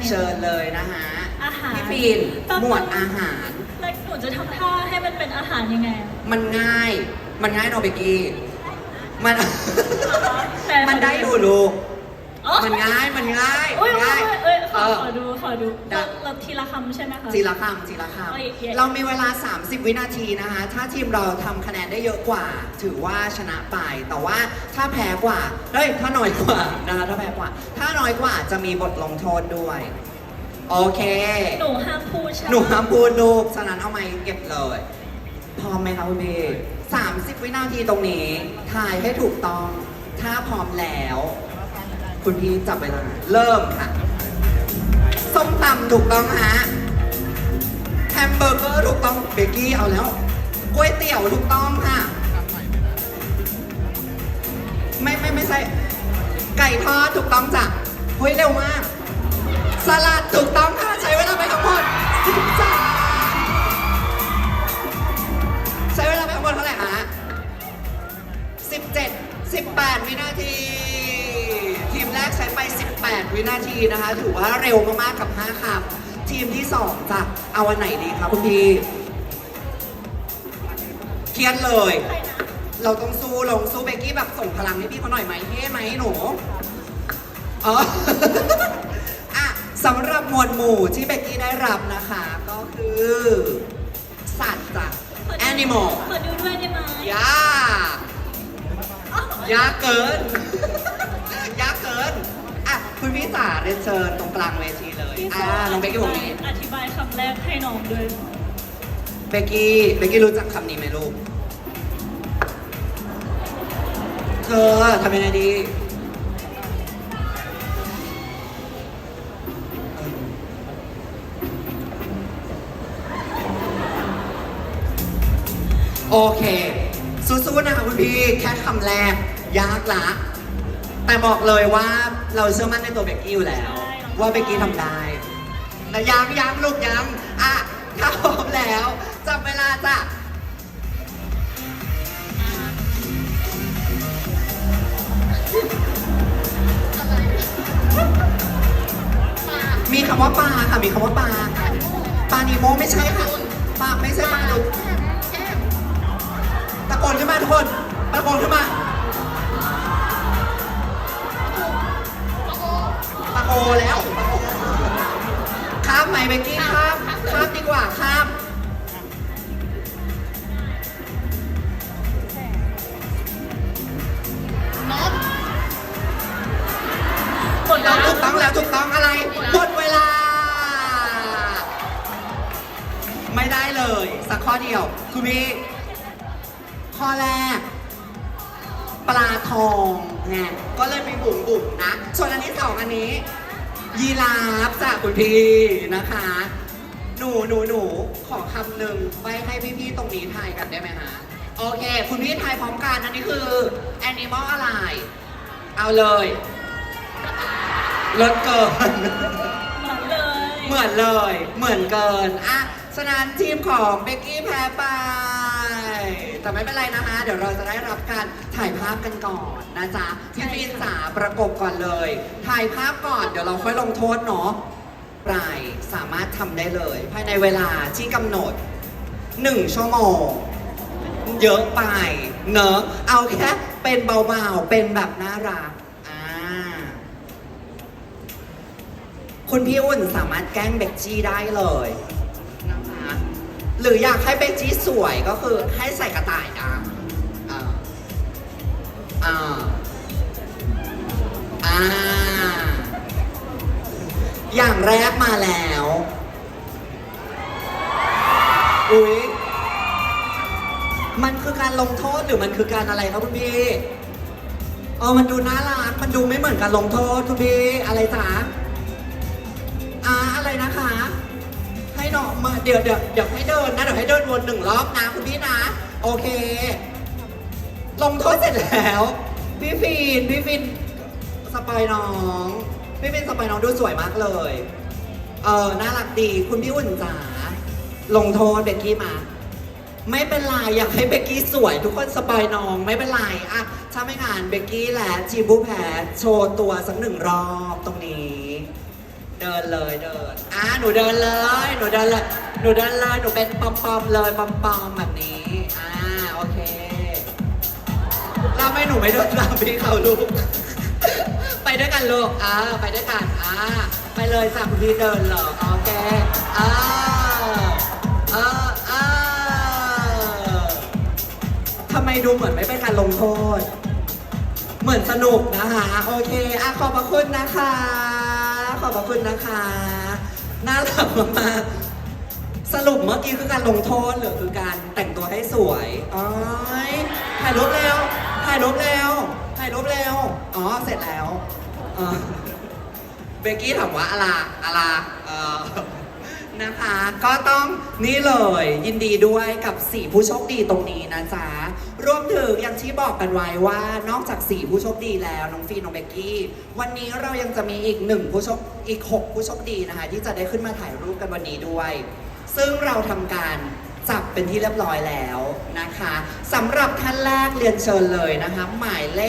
นี้เชิญเลยนะฮะอาหารพี่ปีนแป๊บนึงหมวดอาหาร แล้วหนูจะทำท่าให้มันเป็นอาหารยังไงอะมันง่าย มันง่ายโนเบกกี้ มันแต่มันได้อยู่ลูกอ๋อมันง่าย มันง่ายโอ้ยง่ายเอ้ย ขเอออขอดูขอดูได้เราเราทีละคำใช่ไหมคะทีละคำทีละคเอาอีกเยอะำเรามีเวลา 30 วินาทีนะคะ ถ้าทีมเราทำคะแนนได้เยอะกว่า ถือว่าชนะไป แต่ว่าถ้าแพ้กว่าเฮ้ยถ้าน้อยกว่านะคะถ้าแพ้กว่า ถ้าน้อยกว่าจะมีบทลงโทษด้วย โอเค หนูห้ามพูดใช่ไหมหนูห้ามพูดลูกฉะนั้นเอาไม้เก็บเลย พร้อมไหมคะคุณพี่สามสิบวินาทีตรงนี้ ถ่ายให้ถูกต้อง ถ้าพร้อมแล้ว คุณพี่จับเวลา เริ่มค่ะ ส้มตำถูกต้องฮะแฮมเบอร์เกอร์ถูกต้องเบกกี้เอาแล้วก๋วยเตี๋ยวถูกต้องค่ะไม่ไม่ไม่ใช่ไก่ทอดถูกต้องจ้ะเฮ้ยเร็วมากสลัดถูกต้องค่ะใช้เวลาไปทั้งหมด13ใช้เวลาไปทั้งหมดเท่าไหร่ฮะ17 18วินาที กใช้ไป 18 วินาทีนะคะ ถือว่าเร็วมากๆกับ 5คำทีมที่ 2จะเอาวันไหนดีครับคุณพี่เครียดเลยใครนะเราต้องสู้ลงสู้เบกกี้แบบส่งพลังให้พี่เขาหน่อยไหมเท่ไหมหนูอ๋ออะสำหรับหมวดหมู่ที่เบกกี้ได้รับนะคะ ก็คือ สัตว์จ้ะ animal ขอดูด้วยได้ไหมยากยากเกินยากเกินอะ คุณพี่จ๋าเรียนเชิญตรงกลางเวทีเลยพี่อ่าขน้องเบกกี้ผมนี้อธิบายคำแรกให้น้องด้วย เบกกี้เบกกี้รู้จักคำนี้ไหมลูก เธอทำยังไงดีโอเคสู้ๆนะคะคุณพี่แค่คำแรกยากละ แต่บอกเลยว่า เราเชื่อมั่นในตัวเบกกี้อยู่แล้วใช่ว่าเบกกี้ทำได้แต่ย้ำย้ำลูกย้ำอะถ้าพร้อมแล้วจับเวลาจ้ะมีคำว่าปลาค่ะ มีคำว่าปลาปลานีโมไม่ใช่ค่ะปลาไม่ใช่ปลาลูกตะโกนขึ้นมาทุกคน ตะโกนขึ้นมา ไหมเบกกี้ข้ามข้ามดีกว่าข้ามหมดแล้วถูกต้องแล้วถูกต้องอะไรหมดเวลา ไม่ได้เลย สักข้อเดียวคุณพี่ข้อแรก ปลาทองไงก็เลยมีบุ๋มบุ๋มนะส่วนอันที่สองอันนี้ ยีราฟจากคุณพี่นะคะ หนูหนูหนูขอคำหนึ่งไว้ให้พี่ๆตรงนี้ทายกันได้ไหมฮะโอเค คุณพี่ทายพร้อมกันอันนี้คือ animal อะไร เอาเลยลดเกิน เหมือนเลยเหมือนเลย เหมือนเกิน อะ ฉะนั้นทีมของเบกกี้แพ้ไป แต่ไม่เป็นไรนะคะ เดี๋ยวเราจะได้รับการถ่ายภาพกันก่อนนะจ๊ะพี่ฟินจ๋าประกบก่อนเลย ถ่ายภาพก่อนเดี๋ยวเราค่อยลงโทษเนาะปลายสามารถทำได้เลย ภายในเวลาที่กำหนด 1 ชั่วโมง เยอะไปเนอะเอาแค่เป็นเบาๆ เป็นแบบน่ารักอ่าคุณพี่อุ่นสามารถแกล้งเบกจี้ได้เลย หรืออยากให้เบกจี้สวยก็คือให้ใส่กระต่ายดำอ่าอ่าอ่าอย่างแรกมาแล้ว อุ๊ย มันคือการลงโทษหรือมันคือการอะไรครับคุณพี่เออมันดูน่ารัก มันดูไม่เหมือนการลงโทษคุณพี่อะไรจ๊ะอ่าอะไรนะคะ หน้องมาเดี๋ยวเดี๋ยวเดี๋ยวให้เดินนะเดี๋ยวให้เดินวนหนึ่งรอบนะคุณพี่นะ โอเค ลงโทษเสร็จแล้ว พี่ฟินพี่ฟินสปอยน้อง พี่ฟินสปอยน้องดูสวยมากเลย เออน่ารักดีคุณพี่อุ่นจ๋าลงโทษเบกกี้มา ไม่เป็นไรอยากให้เบกกี้สวย ทุกคนสปอยน้องไม่เป็นไรอะถ้าไม่งานเบกกี้และจีบูแพรโชว์ตัวสักหนึ่งรอบตรงนี้ เดินเลยเดินอ่าหนูเดินเลย หนูเดินเลย หนูเดินเลย หนูเป็นปอมปอมๆเลยปอมปอมๆแบบนี้ อ่าโอเค เราไม่หนูไม่เดินตามพี่เขาลูก ไปด้วยกันลูก อ่า ไปด้วยกัน อ่า ไปเลยจ้ะคุณพี่เดินเลยโอเค อ่าอ่าอ่าทำไมดูเหมือนไม่เป็นการลงโทษ เหมือนสนุกนะคะ โอเค อะขอบพระคุณนะคะ ขอบพระคุณนะคะน่ารักมากๆสรุปเมื่อกี้คือการลงโทษหรือคือการแต่งตัวให้สวยอ๋อยถ่ายรูปแล้วถ่ายรูปแล้วถ่ายรูปแล้วอ๋อเสร็จแล้วเออเบกกี้ถามว่าอะไรอะไรเออ นะคะ ก็ต้องนี่เลยยินดีด้วยกับ 4 ผู้โชคดีตรงนี้นะจ๊ะ รวมถึงอย่างที่บอกกันไว้ว่านอกจาก 4 ผู้โชคดีแล้วน้องฟีน้องเบกกี้ วันนี้เรายังจะมีอีก1ผู้โชคอีก 6 ผู้โชคดีนะคะ ที่จะได้ขึ้นมาถ่ายรูปกันวันนี้ด้วย ซึ่งเราทำการจับเป็นที่เรียบร้อยแล้วนะคะสำหรับท่านแรกเรียนเชิญเลยนะคะ หมายเลข